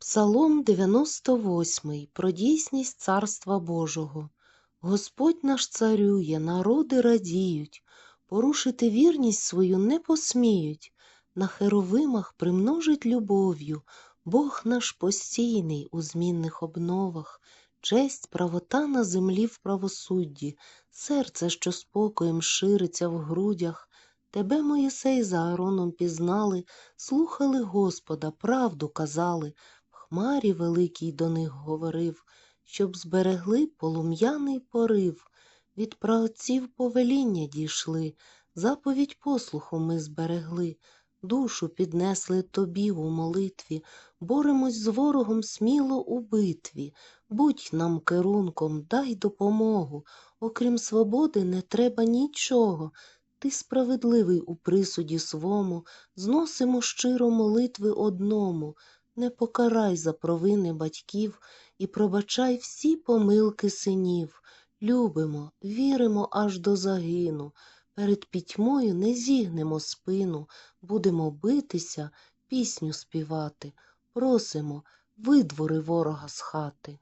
Псалом 98 про дійсність Царства Божого. Господь наш царює, народи радіють, порушити вірність свою не посміють, на херовимах примножить любов'ю, Бог наш постійний у змінних обновах, честь, правота на землі в правосудді, серце, що спокоєм шириться в грудях. Тебе, Моїсей, за Аароном пізнали, слухали Господа, правду казали, хмарі великій до них говорив, щоб зберегли полум'яний порив. Від праотців повеління дійшли, заповідь послуху ми зберегли, душу піднесли тобі у молитві, боремось з ворогом сміло у битві, будь нам керунком, дай допомогу, окрім свободи не треба нічого. Ти справедливий у присуді свому, зносимо щиро молитви одному, не покарай за провини батьків і пробачай всі помилки синів. Любимо, віримо аж до загину, перед пітьмою не зігнемо спину, будемо битися, пісню співати. Просимо, видвори ворога з хати.